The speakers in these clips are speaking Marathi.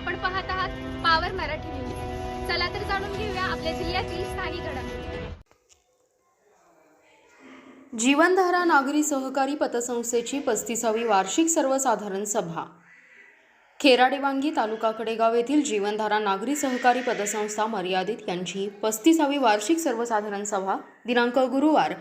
आपण पाहत आहात पावर मराठी न्यूज चला तर जाणून घेऊया आपल्या जिल्ह्यातील स्थानिक घडामोडी. जीवनधारा नागरी सहकारी पतसंस्थेची पस्तीसावी वार्षिक सर्वसाधारण सभा. खेराडेवांगी तालुका कडेगाव येथील जीवनधारा नागरी सहकारी पतसंस्था मर्यादित यांची पस्तीसावी वार्षिक सर्वसाधारण सभा दिनांक गुरुवार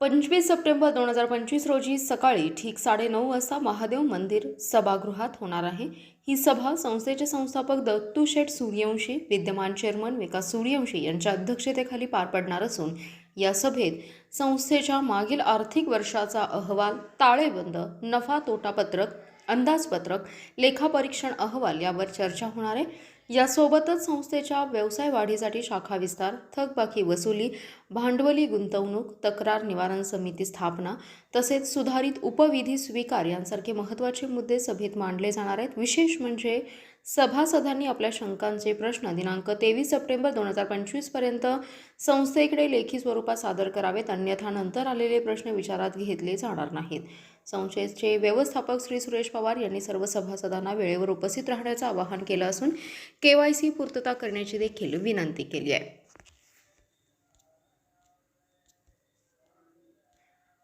पंचवीस सप्टेंबर दोन हजार पंचवीस रोजी सकाळी ठीक साडेनऊ वाजता महादेव मंदिर सभागृहात होणार आहे. ही सभा संस्थेचे संस्थापक दत्तू शेठ सूर्यवंशी विद्यमान चेअरमन विकास सूर्यवंशी यांच्या अध्यक्षतेखाली पार पडणार असून या सभेत संस्थेच्या मागील आर्थिक वर्षाचा अहवाल ताळेबंद नफा तोटा पत्रक अंदाजपत्रक लेखापरीक्षण अहवाल यावर चर्चा होणार आहे. यासोबतच संस्थेच्या व्यवसाय वाढीसाठी शाखा विस्तार थकबाकी वसुली भांडवली गुंतवणूक तक्रार निवारण समिती स्थापना तसेच सुधारित उपविधी स्वीकार यांसारखे महत्त्वाचे मुद्दे सभेत मांडले जाणार आहेत. विशेष म्हणजे सभासदांनी आपल्या शंकांचे प्रश्न दिनांक तेवीस सप्टेंबर दोन हजार पंचवीसपर्यंत संस्थेकडे लेखी स्वरूपात सादर करावेत. अन्यथा नंतर आलेले प्रश्न विचारात घेतले जाणार नाहीत. संस्थेचे व्यवस्थापक श्री सुरेश पवार यांनी सर्व सभासदांना वेळेवर उपस्थित राहण्याचं आवाहन केलं असून के वाय सी पूर्तता करण्याची देखील विनंती केली आहे.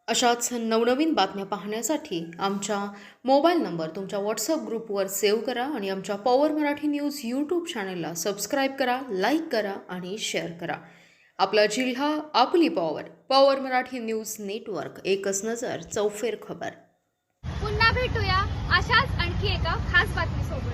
अशाच नवनवीन बातम्या पाहण्यासाठी आमच्या मोबाईल नंबर तुमच्या व्हॉट्सअप ग्रुपवर सेव्ह करा आणि आमच्या पॉवर मराठी न्यूज यूट्यूब चॅनलला सबस्क्राईब करा लाईक करा आणि शेअर करा. आपला जिल्हा आपली power power Marathi news network एकच नजर चौफेर खबर. पुन्हा भेटूया अशाच आणखी एका खास बातमीसोबत.